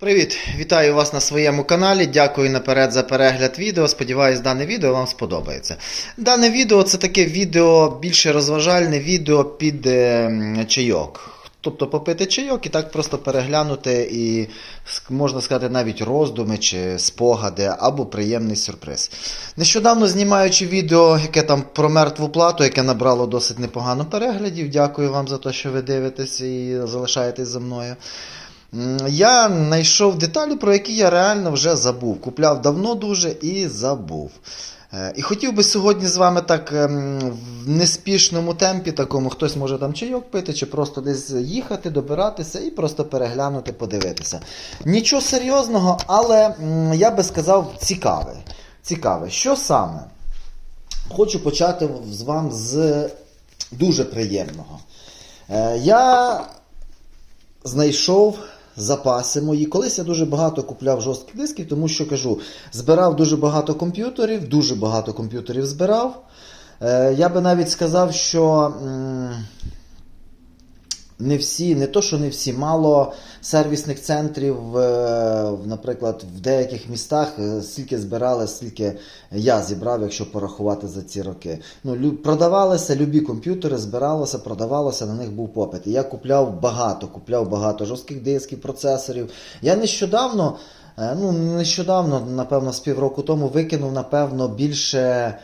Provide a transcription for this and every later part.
Привіт! Вітаю вас на своєму каналі. Дякую наперед за перегляд відео. Сподіваюсь, дане відео вам сподобається. Дане відео це таке відео більше розважальне відео під е, чайок. Тобто попити чайок і так просто переглянути і, можна сказати, навіть роздуми чи спогади або приємний сюрприз. Нещодавно знімаючи відео, яке там про мертву плату, яке набрало досить непогано переглядів. Дякую вам за те, що ви дивитесь і залишаєтесь за мною. Я знайшов деталі, про які я реально вже забув. Купляв давно дуже і забув. Е, І хотів би сьогодні з вами так ем, в неспішному темпі, такому хтось може там чайок пити, чи просто десь їхати, добиратися і просто переглянути, подивитися. Нічого серйозного, але я би сказав цікаве. Цікаве. Що саме? Хочу почати з вам з дуже приємного. Е, Я знайшов запаси мої. Колись я дуже багато купляв жорстких дисків, тому що кажу, збирав дуже багато комп'ютерів, дуже багато комп'ютерів збирав. Е, я би навіть сказав, що. Не всі, не то, що не всі, мало сервісних центрів, е, наприклад, в деяких містах е, стільки збирали, скільки я зібрав, якщо порахувати за ці роки. Ну, продавалися любі комп'ютери, збиралося, продавалося, на них був попит. І я купляв багато, купляв багато жорстких дисків, процесорів. Я нещодавно, е, ну нещодавно, напевно, з півроку тому викинув, напевно, більше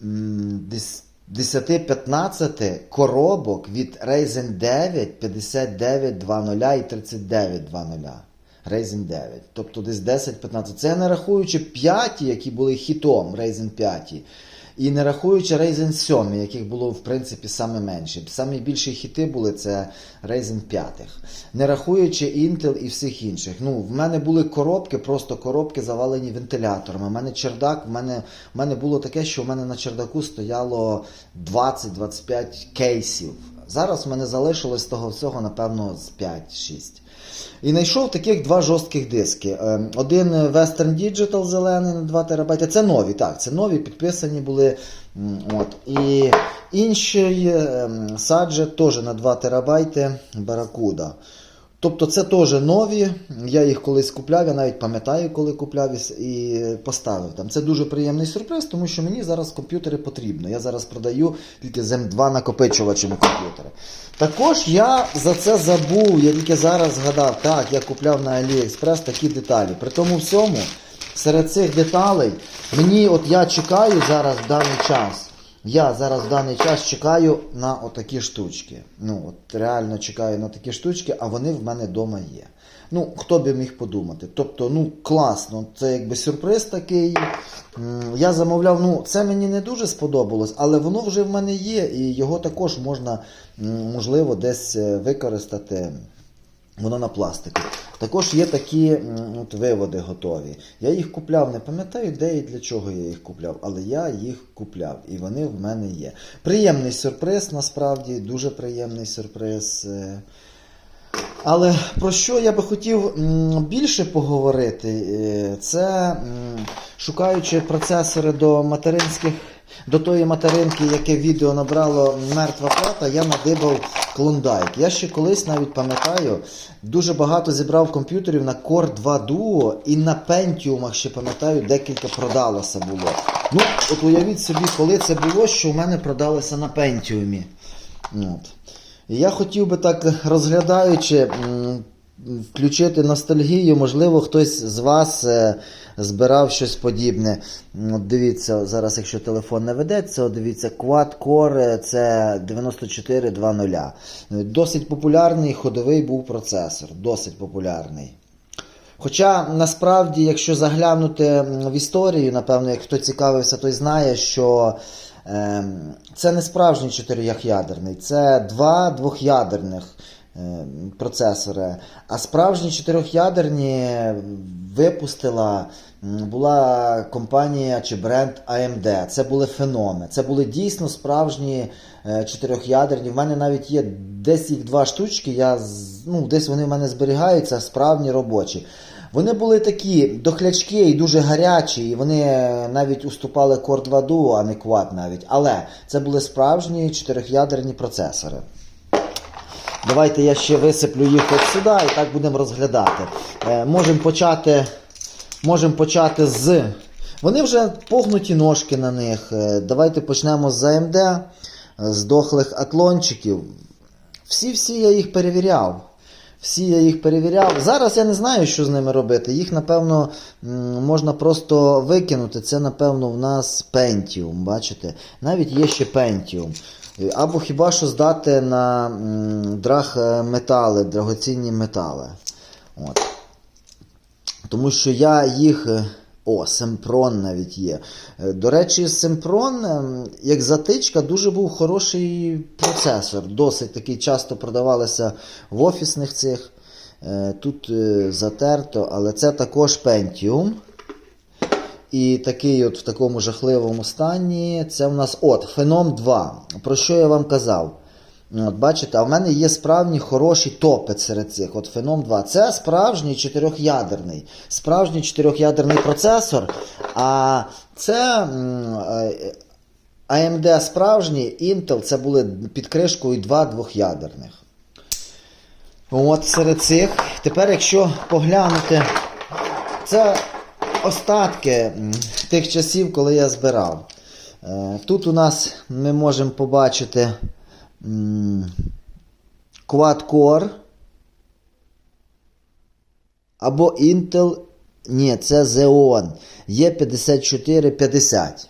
десь 10-15 коробок від Ryzen 9, 5900 і 3900. Ryzen 9. Тобто десь 10-15. Це не рахуючи 5, які були хітом Ryzen 5. І не рахуючи Ryzen 7, яких було в принципі саме менше. Самі більші хіти були це Ryzen 5. Не рахуючи Intel і всіх інших. Ну, в мене були коробки, просто коробки завалені вентиляторами. У мене чердак, в мене, в мене було таке, що в мене на чердаку стояло 20-25 кейсів. Зараз в мене залишилось того всього, напевно, з 5-6. І знайшов таких два жорстких диски. Ем, Один Western Digital зелений на 2 ТБ. Це нові, так, це нові, підписані були. От. І інший Саджет теж на 2 ТБ Barracuda. Тобто це теж нові. Я їх колись купляв, я навіть пам'ятаю, коли купляв і поставив там. Це дуже приємний сюрприз, тому що мені зараз комп'ютери потрібно. Я зараз продаю тільки з М2 накопичувачами комп'ютери. Також я за це забув, я тільки зараз згадав, так, я купляв на AliExpress такі деталі. При тому всьому, серед цих деталей, мені, от я чекаю зараз в даний час. Я зараз в даний час чекаю на отакі штучки. Ну, от реально чекаю на такі штучки, а вони в мене вдома є. Ну, хто би міг подумати. Тобто, ну, класно, це якби сюрприз такий. Я замовляв, ну, це мені не дуже сподобалось, але воно вже в мене є, і його також можна, можливо, десь е, використати. Воно на пластику. Також є такі от, виводи готові. Я їх купляв, не пам'ятаю, де і для чого я їх купляв, але я їх купляв і вони в мене є. Приємний сюрприз, насправді, дуже приємний сюрприз. е. Але про що я би хотів більше поговорити, е, це шукаючи процесори до материнських, до тої материнки, яке відео набрало мертва плата, я надибав клондайк. Я ще колись навіть пам'ятаю, дуже багато зібрав комп'ютерів на Core 2 Duo і на Pentium ще пам'ятаю, декілька продалося було. Ну, от уявіть собі, коли це було, що у мене продалося на Pentium. От. Я хотів би так розглядаючи, включити ностальгію, можливо, хтось з вас е, збирав щось подібне. От дивіться, зараз, якщо телефон не ведеться, от дивіться, Quad Core е, це 9420. Досить популярний ходовий був процесор, досить популярний. Хоча насправді, якщо заглянути в історію, напевно, як хто цікавився, той знає, що ем, це не справжній чотирьохядерний, це два двохядерних процесори. А справжні чотирьохядерні випустила була компанія чи бренд AMD. Це були феноми. Це були дійсно справжні е, чотирьохядерні. В мене навіть є десь їх два штучки. Я, ну, десь вони в мене зберігаються, справні робочі. Вони були такі дохлячки і дуже гарячі, і вони е, навіть уступали Core 2 Duo, а не Quad навіть. Але це були справжні чотирьохядерні процесори. Давайте я ще висиплю їх от сюди і так будемо розглядати. Е, можемо почати, можемо почати з. Вони вже погнуті ножки на них. Е, давайте почнемо з е, з дохлих атлончиків. Всі-всі я їх перевіряв. Всі я їх перевіряв. Зараз я не знаю, що з ними робити. Їх, напевно, можна просто викинути. Це, напевно, в нас Pentium, бачите? Навіть є ще Pentium. Е, Або хіба що здати на м, драг е, драгоцінні метали. От. Тому що я їх. е, О, Семпрон навіть є. До речі, Семпрон, ем, як затичка, дуже був хороший процесор. Досить такий часто продавалися в офісних цих. Тут затерто, але це також Pentium. І такий от в такому жахливому стані. Це в нас от Phenom 2. Про що я вам казав? От, бачите, а в мене є справжній хороший топець серед цих. От Phenom 2. Це справжній чотирьохядерний. Справжній чотирьохядерний процесор. А це е, AMD справжній, Intel це були під кришкою два двохядерних. От серед цих. Тепер, якщо поглянути, це остатки тих часів, коли я збирав. Е, Тут у нас ми можемо побачити Quad-Core або Intel. Ні, це Xeon E5450.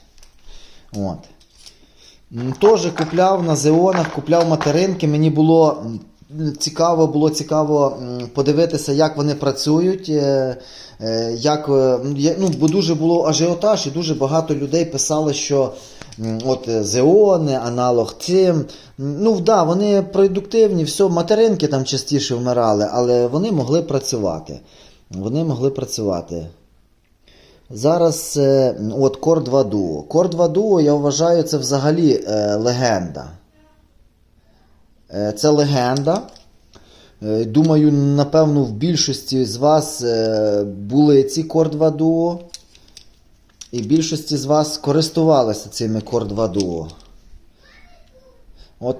От. М, Теж купляв на Xeonах, купляв материнки. Мені було цікаво, було цікаво подивитися, як вони працюють. е, е, Як, е, ну, бо дуже було ажіотаж, і дуже багато людей писали, що от Xeon, аналог цим. Ну, да, вони продуктивні, все, материнки там частіше вмирали, але вони могли працювати. Вони могли працювати. Зараз от Core 2 Duo. Core 2 Duo, я вважаю, це взагалі легенда. Е, це легенда. Е, Думаю, напевно, в більшості з вас е, були ці Core 2 Duo. І більшості з вас користувалися цими Core 2 Duo. От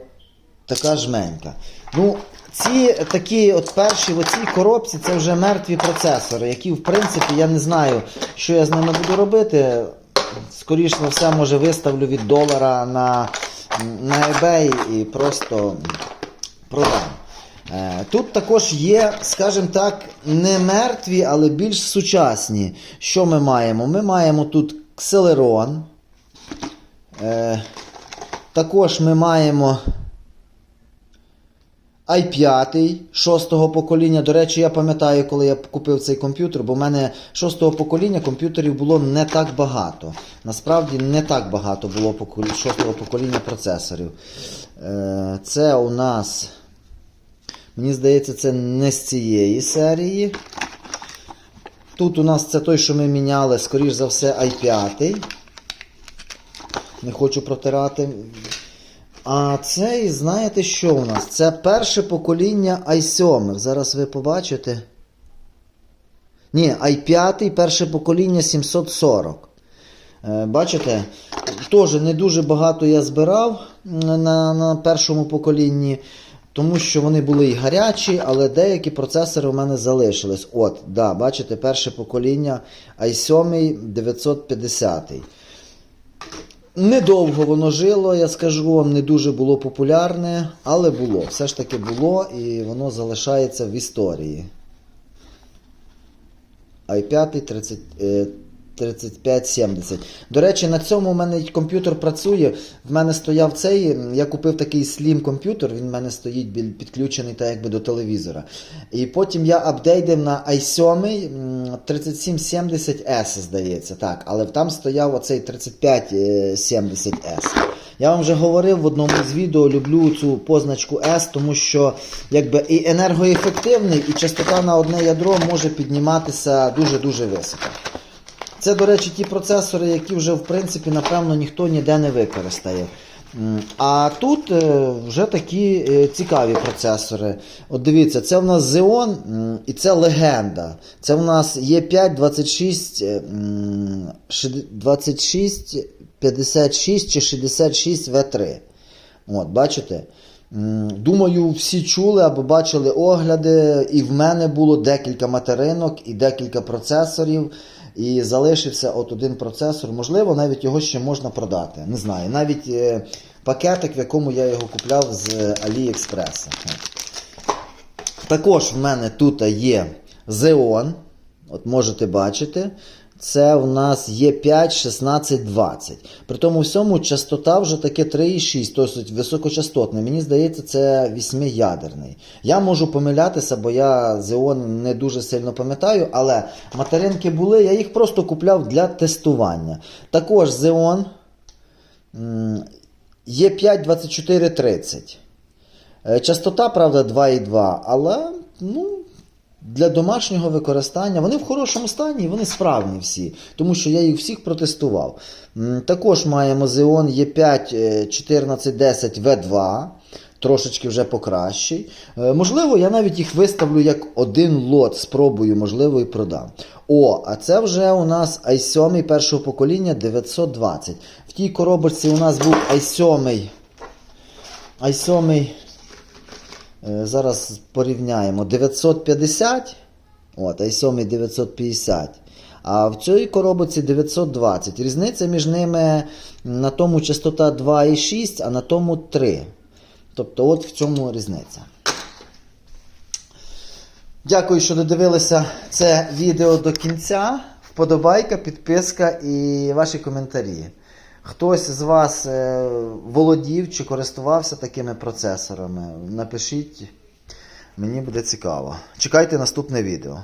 така жменька. Ну, ці такі от перші в цій коробці це вже мертві процесори, які, в принципі, я не знаю, що я з ними буду робити. Скоріше за все, може, виставлю від долара на, на eBay і просто продам. Е, Тут також є, скажімо так, не мертві, але більш сучасні. Що ми маємо? Ми маємо тут. Е, Також ми маємо i5 шостого покоління. До речі, я пам'ятаю, коли я купив цей комп'ютер, бо в мене шостого покоління комп'ютерів було не так багато. Насправді не так багато було шостого покоління процесорів. Е, Це у нас, мені здається, це не з цієї серії. Тут у нас це той, що ми міняли, скоріш за все, i5. Не хочу протирати. А цей, знаєте, що у нас? Це перше покоління i7. Зараз ви побачите. Ні, i5, перше покоління 740. Е, Бачите? Теж не дуже багато я збирав на, на першому поколінні, тому що вони були і гарячі, але деякі процесори у мене залишились. От, да, бачите, перше покоління i7 950. Недовго воно жило, я скажу вам, не дуже було популярне, але було. Все ж таки було і воно залишається в історії. i5 30, е, 3570. До речі, на цьому в мене комп'ютер працює. В мене стояв цей. Я купив такий Slim комп'ютер, він в мене стоїть підключений так якби до телевізора. І потім я апдейтив на i7 3770S, здається, так. Але там стояв оцей 3570S. Я вам вже говорив в одному з відео, люблю цю позначку S, тому що якби і енергоефективний, і частота на одне ядро може підніматися дуже-дуже високо. Це, до речі, ті процесори, які вже, в принципі, напевно, ніхто ніде не використає. А тут е, вже такі е, цікаві процесори. От дивіться, це в нас Xeon і це легенда. Це в нас Е5 26, е, м, ши- 26 56 чи 66 В3. От, бачите? Думаю, всі чули або бачили огляди, і в мене було декілька материнок і декілька процесорів. І залишився от один процесор. Можливо, навіть його ще можна продати. Не знаю. Навіть е, пакетик, в якому я його купляв з AliExpress. Також в мене тут є Xeon. От можете бачити. Це у нас є 5, 16, 20. При тому всьому частота вже таке 3,6, досить високочастотне. Мені здається, це 8-ядерний. Я можу помилятися, бо я Xeon не дуже сильно пам'ятаю, але материнки були, я їх просто купляв для тестування. Також Xeon є 5, 24, 30. Е, Частота, правда, 2,2, але ну, для домашнього використання вони в хорошому стані, вони справні всі, тому що я їх всіх протестував. Також маємо Xeon E5 е, 1410 V2. Трошечки вже покращий. Е, Можливо, я навіть їх виставлю як один лот, спробую, можливо, і продам. О, а це вже у нас i7 першого покоління 920. В тій коробочці у нас був i7. i7 Е, Зараз порівняємо 950. От, i7 950. А в цій коробці 920. Різниця між ними на тому частота 2,6, а на тому 3. Тобто, от в цьому різниця. Дякую, що додивилися це відео до кінця. Вподобайка, підписка і ваші коментарі. Хтось з вас е, володів чи користувався такими процесорами? Напишіть, мені буде цікаво. Чекайте наступне відео.